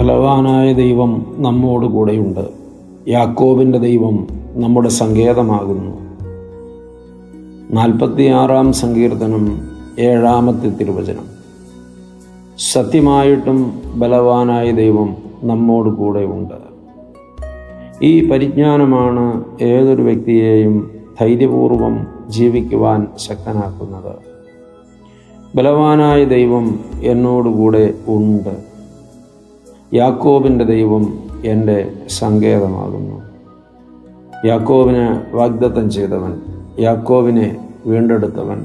ബലവാനായ ദൈവം നമ്മോട് കൂടെയുണ്ട്. യാക്കോബിന്റെ ദൈവം നമ്മുടെ സങ്കേതമാകുന്നു. നാൽപ്പത്തിയാറാം സങ്കീർത്തനം ഏഴാമത്തെ തിരുവചനം. സത്യമായിട്ടും ബലവാനായ ദൈവം നമ്മോട് കൂടെയുണ്ട്. ഈ പരിജ്ഞാനമാണ് ഏതൊരു വ്യക്തിയെയും ധൈര്യപൂർവം ജീവിക്കുവാൻ ശക്തനാക്കുന്നത്. ബലവാനായ ദൈവം എന്നോടുകൂടെ ഉണ്ട്. യാക്കോബിന്റെ ദൈവം എന്റെ സങ്കേതമാകുന്നു. യാക്കോബിന് വാഗ്ദത്തം ചെയ്തവൻ യാക്കോബിനെ വീണ്ടെടുത്തവൻ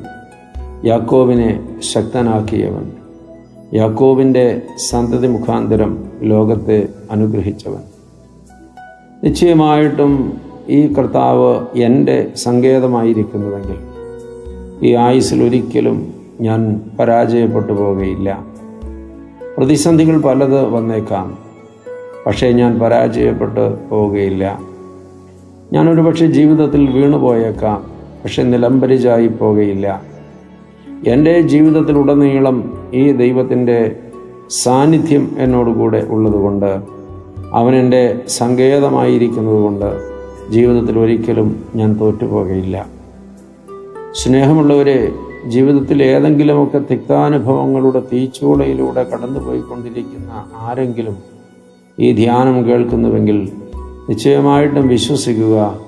യാക്കോബിനെ ശക്തനാക്കിയവൻ യാക്കോബിന്റെ സന്തതി മുഖാന്തരം ലോകത്തെ അനുഗ്രഹിച്ചവൻ. നിശ്ചയമായിട്ടും ഈ കർത്താവ് എന്റെ സങ്കേതമായിരിക്കുന്നുവെങ്കിൽ ഈ ആയുസിൽ ഒരിക്കലും ഞാൻ പരാജയപ്പെട്ടു പോവുകയില്ല. പ്രതിസന്ധികൾ പലത് വന്നേക്കാം. പക്ഷേ ഞാൻ പരാജയപ്പെട്ട് പോവുകയില്ല. ഞാനൊരു പക്ഷേ ജീവിതത്തിൽ വീണു പോയേക്കാം പക്ഷെ നിലംപരിചായി പോവുകയില്ല എന്റെ ജീവിതത്തിലുടനീളം ഈ ദൈവത്തിന്റെ സാന്നിധ്യം എന്നോടുകൂടെ ഉള്ളതുകൊണ്ട് അവനെന്റെ എന്റെ സങ്കേതമായിരിക്കുന്നത് കൊണ്ട് ജീവിതത്തിൽ ഒരിക്കലും ഞാൻ തോറ്റുപോകയില്ല. സ്നേഹമുള്ളവരെ ജീവിതത്തിൽ ഏതെങ്കിലുമൊക്കെ തിക്താനുഭവങ്ങളുടെ തീച്ചൂളയിലൂടെ കടന്നുപോയിക്കൊണ്ടിരിക്കുന്ന ആരെങ്കിലും ഈ ധ്യാനം കേൾക്കുന്നുവെങ്കിൽ നിശ്ചയമായിട്ടും വിശ്വസിക്കുക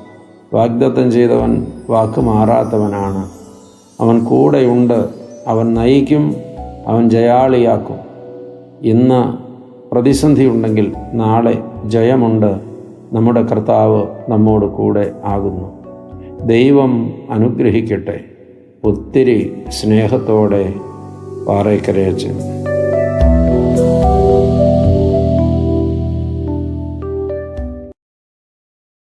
വാഗ്ദത്തം ചെയ്തവൻ വാക്ക് മാറാത്തവനാണ്. അവൻ കൂടെയുണ്ട് അവൻ നയിക്കും അവൻ ജയാളിയാക്കും. ഇന്ന് പ്രതിസന്ധി ഉണ്ടെങ്കിൽ നാളെ ജയമുണ്ട്. നമ്മുടെ കർത്താവ് നമ്മോട് കൂടെ ആകുന്നു. ദൈവം അനുഗ്രഹിക്കട്ടെ. ഒത്തിരി സ്നേഹത്തോടെ പാറയ്ക്കരയച്ചൻ